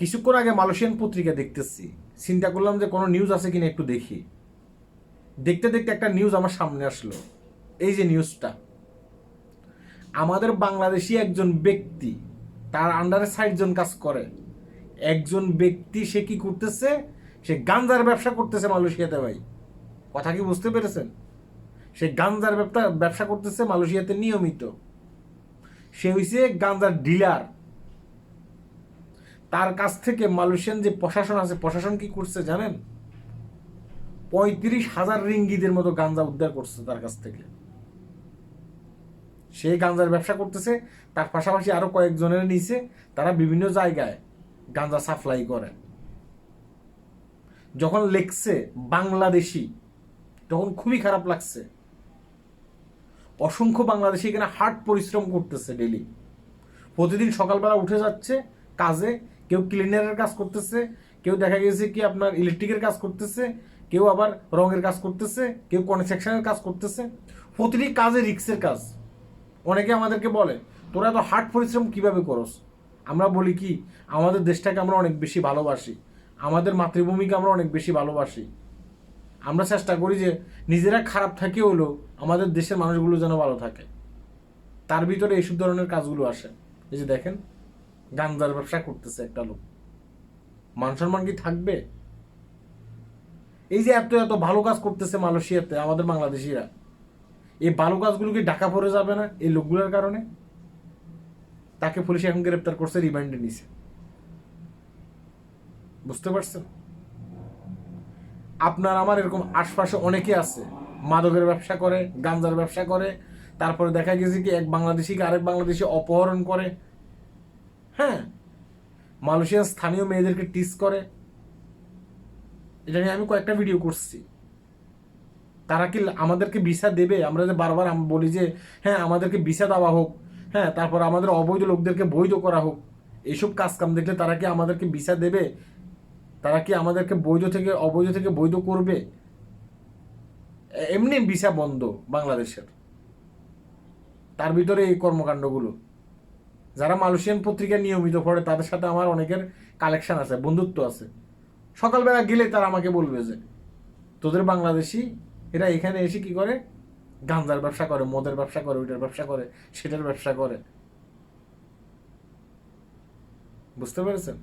কিছুক্ষণ আগে মালয়েশিয়ান পত্রিকা দেখতেছি। চিন্তা করলাম যে কোনো নিউজ আছে কিনা একটু দেখি। দেখতে দেখতে একটা নিউজ আমার সামনে আসলো। এই যে নিউজটা আমাদের বাংলাদেশি একজন ব্যক্তি, তার আন্ডারে ষাট জন কাজ করে। একজন ব্যক্তি সে কি করতেছে? সে গাঞ্জার ব্যবসা করতেছে মালয়েশিয়াতে ভাই। কথা কি বুঝতে পেরেছেন? সে গাঞ্জার ব্যবসা ব্যবসা করতেছে মালয়েশিয়াতে নিয়মিত। সে হইছে গাঞ্জার ডিলার তার কাছ থেকে মালয়েশিয়ান যে প্রশাসন আছে, প্রশাসন কি করছে জানেন? পঁয়ত্রিশ হাজার রিঙ্গিদের মতো গাঞ্জা উদ্ধার করছে তার কাছ থেকে। সে গাঞ্জার ব্যবসা করতেছে, তার পাশাপাশি আরও কয়েকজনের নিচে তারা বিভিন্ন জায়গায় গাঞ্জা সাপ্লাই করে। যখন লেখছে বাংলাদেশি, তখন খুবই খারাপ লাগছে। অসংখ্য বাংলাদেশি এখানে হার্ড পরিশ্রম করতেছে ডেলি প্রতিদিন সকালবেলা উঠে যাচ্ছে কাজে কেউ ক্লিনারের কাজ করতেছে, কেউ দেখা গেছে কি আপনার ইলেকট্রিকের কাজ করতেছে, কেউ আবার রঙের কাজ করতেছে, কেউ কনস্ট্রাকশনের কাজ করতেছে। প্রতিটি কাজে রিক্সের কাজ। অনেকে আমাদেরকে বলে, তোরা এত হার্ড পরিশ্রম কীভাবে করস? আমরা বলি কি, আমাদের দেশটাকে আমরা অনেক বেশি ভালোবাসি। আমাদের মাতৃভূমিকে আমরা অনেক বেশি ভালোবাসি। আমরা চেষ্টা করি যে, নিজেরা খারাপ থাকে হলেও আমাদের দেশের মানুষগুলো যেন ভালো থাকে। তার ভিতরে এইসব ধরনের কাজগুলো আসে। এই যে দেখেন গাঞ্জার ব্যবসা করতেছে একটা লোক। মান সম্মান কি থাকবে? এই যে এত এত ভালো কাজ করতেছে মালয়েশিয়াতে, আমাদের বাংলাদেশিরা। এই ভালো কাজগুলো কি ঢাকা পড়ে যাবে না এই লোকগুলোর কারণে? তাকে পুলিশ এখন গ্রেপ্তার করছে, রিমান্ডে নিছে। বুঝতে পারছেন? আপনার আমার এরকম আশপাশে অনেকে আছে, মাদকের ব্যবসা করে গাঞ্জার ব্যবসা করে, তারপরে দেখা গেছে কি এক বাংলাদেশিকে আরেক বাংলাদেশি অপহরণ করে। হ্যাঁ মালয়েশিয়ার স্থানীয় মেয়েদেরকে টিস করে। এটা নিয়ে আমি কয়েকটা ভিডিও করছি। তারা কি আমাদেরকে ভিসা দেবে? আমরা যে বারবার বলি যে হ্যাঁ আমাদেরকে ভিসা দেওয়া হোক হ্যাঁ তারপর আমাদের অবৈধ লোকদেরকে বৈধ করা হোক এইসব কাজ কাম দেখলে তারা কি আমাদেরকে ভিসা দেবে? তারা কি আমাদেরকে বৈধ থেকে, অবৈধ থেকে বৈধ করবে? এমনি ভিসা বন্ধ বাংলাদেশের। তার ভিতরে এই কর্মকাণ্ডগুলো। যারা মালয়েশিয়ান পত্রিকা নিয়মিত পড়ে, তাদের সাথে আমার অনেকের কালেকশন আছে, বন্ধুত্ব আছে। সকালবেলা গেলে তারা আমাকে বলবে যে, তোদের বাংলাদেশি, এরা এখানে এসে কি করে? গাঞ্জার ব্যবসা করে, মদের ব্যবসা করে, ওইটার ব্যবসা করে, সেটার ব্যবসা করে। বুঝতে পেরেছেন?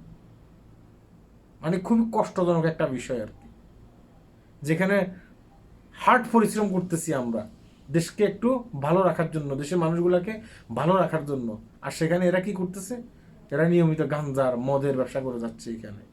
মানে খুবই কষ্টজনক একটা বিষয় আর কি। যেখানে হার্ড পরিশ্রম করতেছি আমরা। দেশকে একটু ভালো রাখার জন্য, দেশের মানুষগুলোকে ভালো রাখার জন্য। আর সেখানে এরা কি করতেছে? এরা নিয়মিত গাঞ্জার মদের ব্যবসা করে যাচ্ছে এখানে।